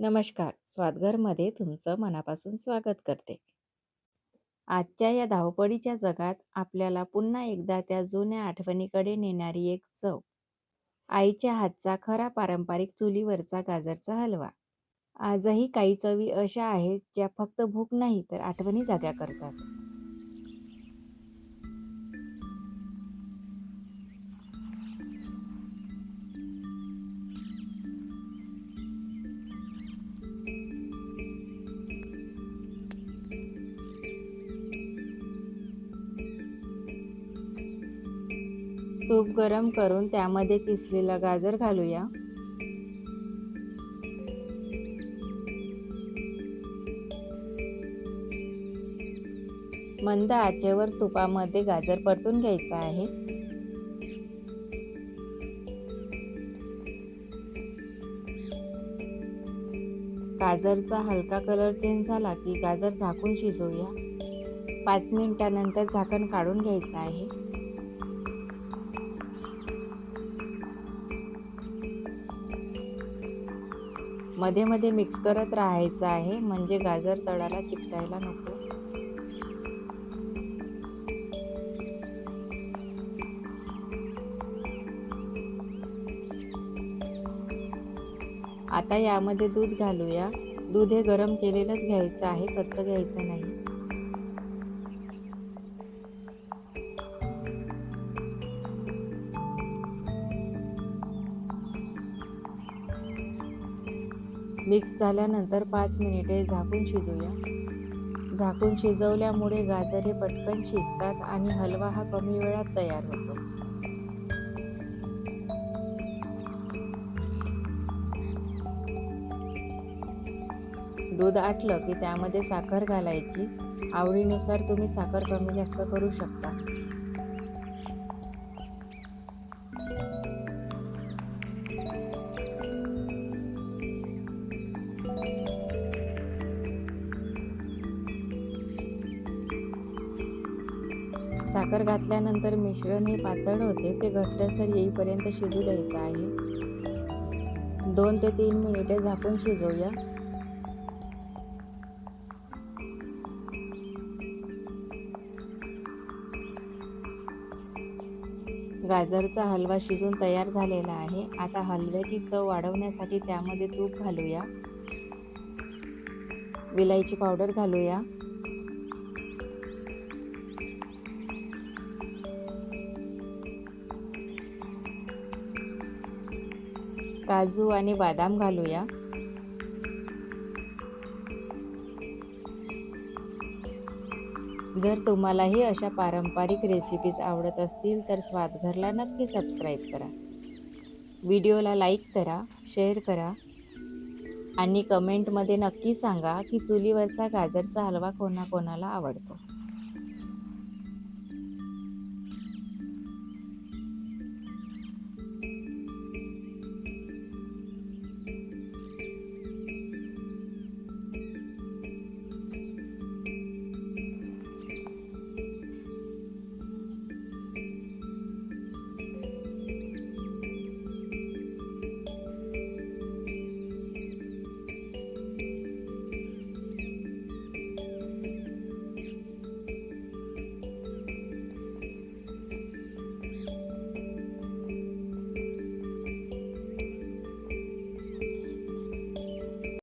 नमस्कार. स्वादघरमध्ये तुमचं मनापासून स्वागत करते. आजच्या या धावपळीच्या जगात आपल्याला पुन्हा एकदा त्या जुन्या आठवणीकडे नेणारी एक चव आईच्या हातचा खरा पारंपरिक चुलीवरचा गाजरचा हलवा. आजही काही चवी अशा आहेत ज्या फक्त भूक नाही तर आठवणी जाग्या करतात. तूप गरम करून त्यामध्ये किसलेला गाजर घालूया. मंद आचेवर तुपामध्ये गाजर परतून घ्यायचं आहे. गाजरचा हलका कलर चेंज झाला की गाजर झाकून शिजवूया. पाच मिनिटानंतर झाकण काढून घ्यायचं आहे. मध्ये मध्ये मिक्स करत राहायचं आहे. म्हणजे गाजर तळाला चिकटायला नको. आता यामध्ये दूध घालूया. दूध हे गरम केलेलंच घ्यायचं आहे. कच्चं घ्यायचं नाही. मिक्स झाल्यानंतर पाच मिनिटे झाकून शिजवूया झाकून शिजवल्यामुळे गाजर हे पटकन शिजतात आणि हलवा हा कमी वेळात तयार होतो. दूध आटलं की त्यामध्ये साखर घालायची. आवडीनुसार तुम्ही साखर कमी जास्त करू शकता. साखर घातल्यानंतर मिश्रण हे पातळ होते. ते घट्टसर येईपर्यंत शिजू द्यायचं आहे. दोन ते तीन मिनिटे झाकून शिजवूया. गाजरचा हलवा शिजून तयार झालेला आहे. आता हलव्याची चव वाढवण्यासाठी त्यामध्ये तूप घालूया. विलायची पावडर घालूया. काजू आणि बदाम घालूया. जर तुम्हालाही अशा पारंपरिक रेसिपीज आवडत असतील तर स्वादघरला नक्की सबस्क्राईब करा. व्हिडिओला लाईक करा शेअर करा आणि कमेंटमध्ये नक्की सांगा की चुलीवरचा गाजरचा हलवा कोणाकोणाला आवडतो.